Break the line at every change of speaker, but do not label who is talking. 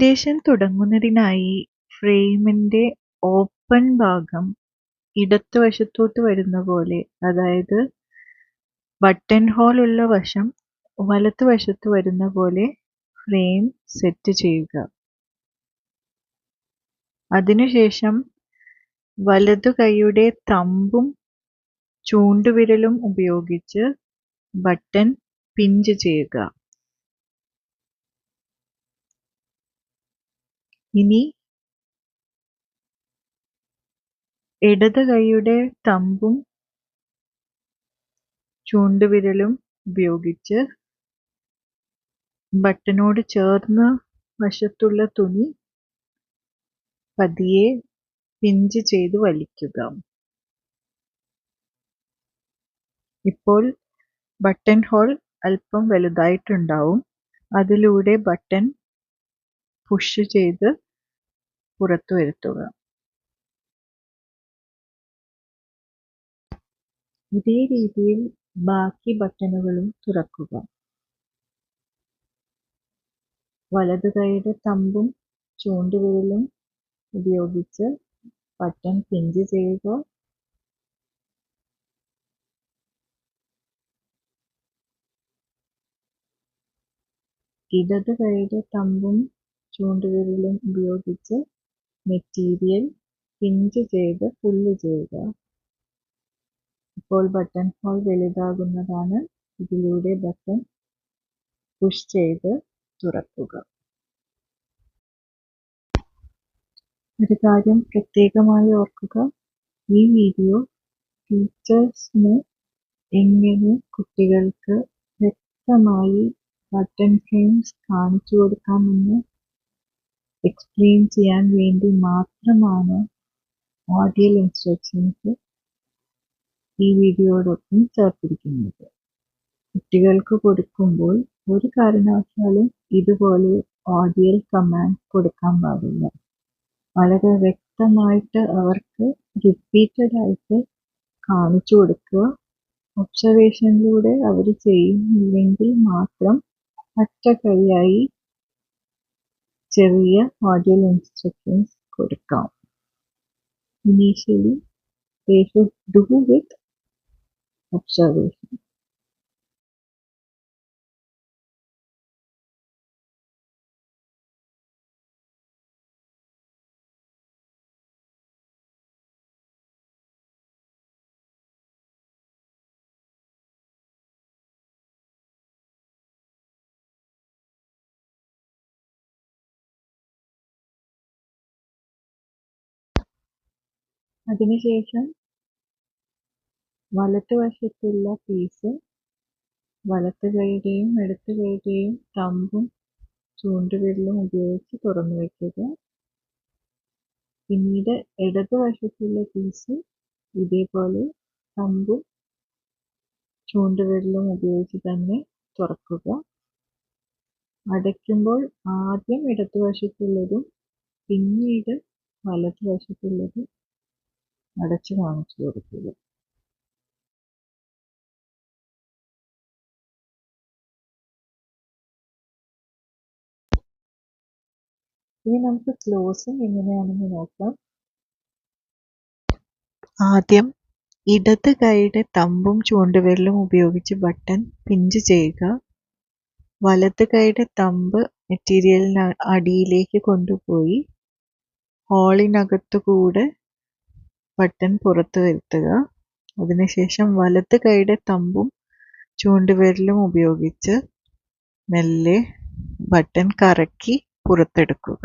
Instrumentation തുടങ്ങുന്നതിനായി ഫ്രെയിമിന്റെ open ഭാഗം ഇടതുവശത്തോട്ട് വരുന്ന പോലെ അതായത് ബട്ടൺ ഹോൾ ഉള്ള വശം വലതുവശത്ത് വരുന്ന പോലെ ഫ്രെയിം സെറ്റ് ചെയ്യുക. അതിനുശേഷം വലതു കൈയുടെ തമ്പും ചൂണ്ടുവിരലും ഉപയോഗിച്ച് ബട്ടൺ പിഞ്ച് ചെയ്യുക. ഇനി ഇടത് കൈയുടെ തമ്പും ചൂണ്ടുവിരലും ഉപയോഗിച്ച് ബട്ടനോട് ചേർന്ന് വശത്തുള്ള തുണി പതിയെ പിഞ്ച് ചെയ്ത് വലിക്കുക. ഇപ്പോൾ ബട്ടൺ ഹോൾ അല്പം വലുതായിട്ടുണ്ടാവും. അതിലൂടെ ബട്ടൺ പുഷ് ചെയ്ത് പുറത്തു വരുത്തുക. ഇതേ രീതിയിൽ ബാക്കി ബട്ടണുകളും തുറക്കുക. വലത് കൈയുടെ തമ്പും ചൂണ്ടുവിരലും ഉപയോഗിച്ച് ബട്ടൺ പിഞ്ച് ചെയ്യുക. ഇടത് കൈയുടെ തമ്പും ചൂണ്ടുവിരലും ഉപയോഗിച്ച് മെറ്റീരിയൽ പിഞ്ച് ചെയ്ത് പുള്ള് ചെയ്യുക. ഇപ്പോൾ ബട്ടൺ ഹോൾ വലുതാകുന്നതാണ്. ഇതിലൂടെ ബട്ടൺ പുഷ് ചെയ്ത് തുറക്കുക. ഒരു കാര്യം പ്രത്യേകമായി ഓർക്കുക. ഈ വീഡിയോ ടീച്ചേഴ്സിന് എങ്ങനെ കുട്ടികൾക്ക് വ്യക്തമായി ബട്ടൺ ഫ്രെയിംസ് കാണിച്ചു കൊടുക്കാമെന്ന് എക്സ്പ്ലെയിൻ ചെയ്യാൻ വേണ്ടി മാത്രമാണ് ഓഡിയൽ ഇൻസ്ട്രക്ഷൻസ് ഈ വീഡിയോയോടൊപ്പം ചേർത്തിരിക്കുന്നത്. കുട്ടികൾക്ക് കൊടുക്കുമ്പോൾ ഒരു കാരണവശാലും ഇതുപോലെ ഓഡിയൽ കമാൻഡ് കൊടുക്കാൻ പാടില്ല. വളരെ വ്യക്തമായിട്ട് അവർക്ക് റിപ്പീറ്റഡ് ആയിട്ട് കാണിച്ചു കൊടുക്കുക. ഒബ്സർവേഷനിലൂടെ അവർ ചെയ്യുന്നില്ലെങ്കിൽ മാത്രം ഒറ്റ കൈയായി ചെറിയ ഓഡിയൽ ഇൻസ്ട്രക്ഷൻസ് കൊടുക്കാം initially they should do with observation. അതിനുശേഷം വലതുവശത്തുള്ള പീസ് എടുത്തു കൈയുടെയും തമ്പും ചൂണ്ടുവിരലും ഉപയോഗിച്ച് തുറന്നു വയ്ക്കുക പിന്നീട് ഇടതുവശത്തുള്ള പീസ് ഇതേപോലെ തമ്പും ചൂണ്ടുവിരലും ഉപയോഗിച്ച് തന്നെ തുറക്കുക. അടയ്ക്കുമ്പോൾ ആദ്യം ഇടതുവശത്തുള്ളതും പിന്നീട് വലതുവശത്തുള്ളതും അടച്ചു കാണിച്ചു കൊടുക്കുക. ഇനി നമുക്ക് ക്ലോസിംഗ് എങ്ങനെയാണെന്ന് നോക്കാം. ആദ്യം ഇടത് കൈയുടെ തമ്പും ചൂണ്ടുവിരലും ഉപയോഗിച്ച് ബട്ടൺ പിഞ്ച് ചെയ്യുക. വലത് കൈയുടെ തമ്പ് മെറ്റീരിയലിന് അടിയിലേക്ക് കൊണ്ടുപോയി. ഹോളിനകത്തു കൂടെ ബട്ടൺ പുറത്ത് വരുത്തുക. അതിനുശേഷം വലത് കൈയുടെ തമ്പും ചൂണ്ടുവിരലും ഉപയോഗിച്ച് മെല്ലെ ബട്ടൺ കറക്കി പുറത്തെടുക്കുക.